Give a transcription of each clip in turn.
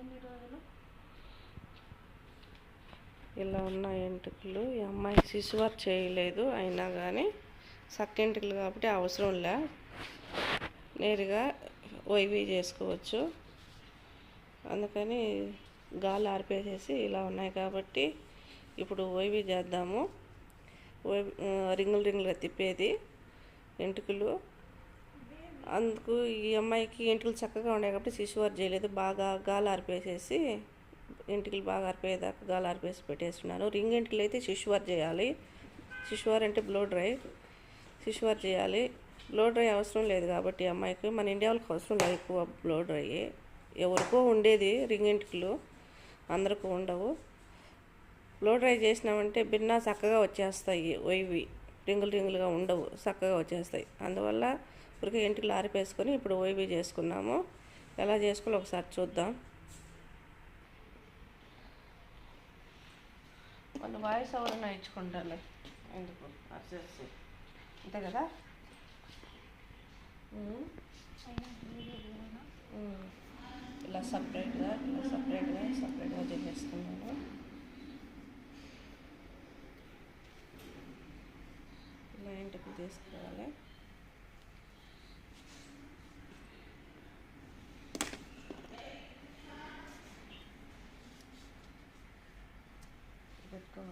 రోజులు? ఇలా ఉన్న ఎంటుకలు ఈ అమ్మాయి శిశువార్ చేయలేదు అయినా కానీ సక్కెంటుకలు కాబట్టి అవసరం లే. నేరుగా వైవి చేసుకోవచ్చు. అందుకని గాలి ఆర్పేసేసి ఇలా ఉన్నాయి కాబట్టి ఇప్పుడు వైవి చేద్దాము. వైవి రింగులు రింగులుగా తిప్పేది ఎంటుకలు. అందుకు ఈ అమ్మాయికి ఎంటుకలు చక్కగా ఉన్నాయి కాబట్టి శిశువారు చేయలేదు. బాగా గాలి ఆరిపేసేసి ఎంటుకలు బాగా ఆరిపోయేదాకా గాలి ఆరిపేసి పెట్టేస్తున్నాను రింగ్ ఎంటుకలు అయితే శిశువారు చేయాలి. శిశువారు అంటే బ్లో డ్రై. శిశువారు చేయాలి. బ్లో డ్రై అవసరం లేదు కాబట్టి అమ్మాయికి. మన ఇండియా వాళ్ళకి అవసరం లేదు ఎక్కువ బ్లో డ్రై. ఎవరికో ఉండేది రింగ్ ఎంటుకలు అందరికీ ఉండవు. బ్లో డ్రై చేసినామంటే బిన్నా చక్కగా వచ్చేస్తాయి. వైవి రింగులు రింగులుగా ఉండవు. చక్కగా వచ్చేస్తాయి. అందువల్ల ఊరికే ఇంటికి లారిపేసుకొని ఇప్పుడు వైవి చేసుకున్నాము. ఎలా చేసుకోవాలో ఒకసారి చూద్దాం. వాళ్ళు వాయిస్ ఎవరైనా ఇచ్చుకుంటారు ఎందుకు? అంతే కదా? ఇలా సపరేట్గా ఇలా సపరేట్గా సపరేట్గా చేసేసుకున్నాను ఇలా ఇంటికి తీసుకోవాలి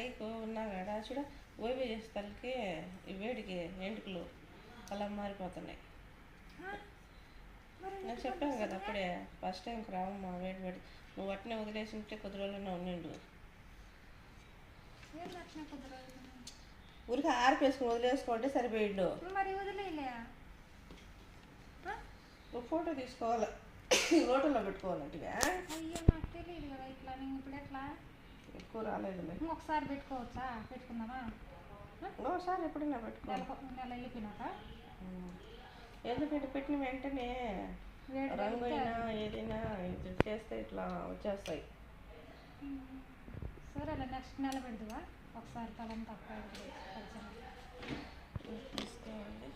మైక్ ఉన్నా కదా చూడ ఓవి చేసేసరికి ఈ వేడికి ఎంటుకలు అలా మారిపోతున్నాయి. నేను చెప్పాను కదా అప్పుడే ఫస్ట్ టైం రావమ్మా వేడి వేడి. నువ్వు అట్నే వదిలేసి ఉంటే కొద్ది రోజులనే ఉండిండు. ఊరికి ఆరిపేసుకుని వదిలేసుకుంటే సరిపోయిండు. మరి వదిలేలే ఆ? నువ్వు ఫోటో తీసుకోవాలి? రోడ్లో పెట్టుకోవాలంటివా? అయ్యో నాకు తెలియదు కదా ఇట్లా. నేను ఇప్పుడు ఎట్లా? ఎక్కువ రాలేదులే ఇంకొకసారి పెట్టుకోవచ్చా? పెట్టుకుందామా? ఒకసారి ఎప్పుడైనా పెట్టుకో. నెల వెళ్ళిపోయినాక? ఎందుకంటే పెట్టిన వెంటనే రంగు అయినా ఏదైనా ఇది చేస్తే ఇట్లా వచ్చేస్తాయి. సరేలే నెక్స్ట్ నెల పెడదువా? ఒకసారి తలంతా పరిచయం తీసుకోవాలి.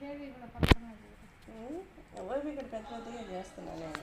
బేబీ కూడా పక్కన ఇక్కడ పెద్ద పెద్దగా చేస్తున్నా నేను.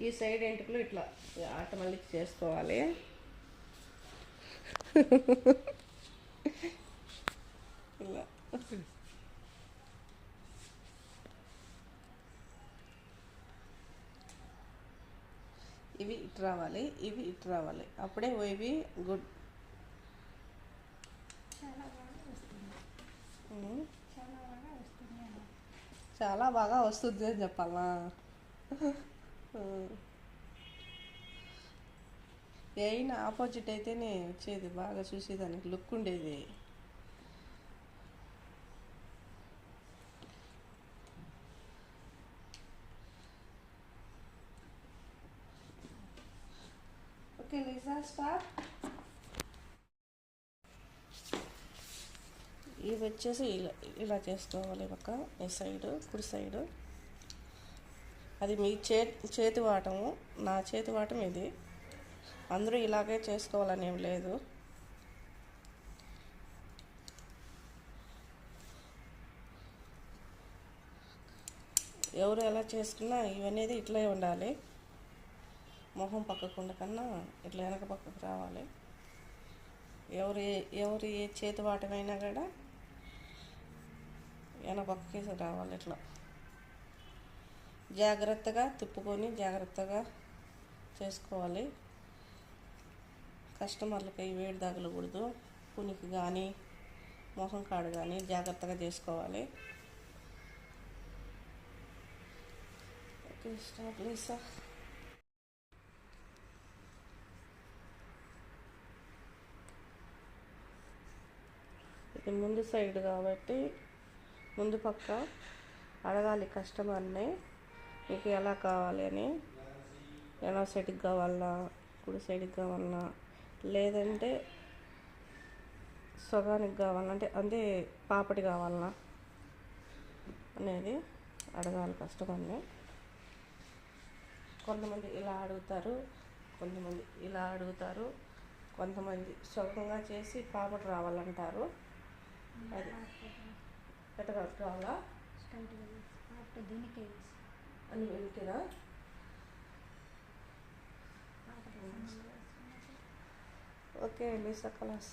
ఈ సైడ్ ఎంటుకలు ఇట్లా ఆట మళ్ళీ చేసుకోవాలి. ఇలా. ఇవి ఇటు రావాలి ఇవి ఇటు రావాలి. అప్పుడే ఇవి గుడ్. చాలా బాగా వస్తుంది అని చెప్పాలా. అయినా ఆపోజిట్ అయితేనే వచ్చేది బాగా చూసేదానికి లుక్ ఉండేది. ఓకే లిజా స్టార్ట్. ఇవి వచ్చేసి ఇలా ఇలా చేసుకోవాలి ఒక ఈ సైడు కుడి సైడు. అది మీ చే చేతి వాటము నా చేతి వాటం ఇది. అందరూ ఇలాగే చేసుకోవాలని ఏం లేదు. ఎవరు ఎలా చేసుకున్నా ఇవనేది ఇట్లే ఉండాలి. మొహం పక్కకుండా కన్నా ఇట్లా వెనక పక్కకు రావాలి. ఎవరు ఎవరు ఏ చేతి వాటమైనా కూడా వెనక పక్కకి రావాలి ఇట్లా. జాగ్రత్తగా తిప్పుకొని జాగ్రత్తగా చేసుకోవాలి. కస్టమర్లకి వేడి తగలకూడదు. పునికి కానీ మొహం కాడు కానీ జాగ్రత్తగా చేసుకోవాలి. ఓకే స్టార్ట్ ఇది ముందు సైడ్ కాబట్టి ముందు పక్క అడగాలి కస్టమర్ని. మీకు ఎలా కావాలి అని? ఎలా సైడ్కి కావాలన్నా కుడి సైడ్కి కావాలన్నా లేదంటే సగానికి కావాలన్నా అంటే అంటే పాపటి కావాలన్నా అనేది అడగాలి కష్టమని కొంతమంది ఇలా అడుగుతారు కొంతమంది ఇలా అడుగుతారు కొంతమంది సుఖంగా చేసి పాపటి రావాలంటారు. అది. ఎట్టగా కావాలా దీనికి అని వెళ్తురా ఓకే లీసా కలాస్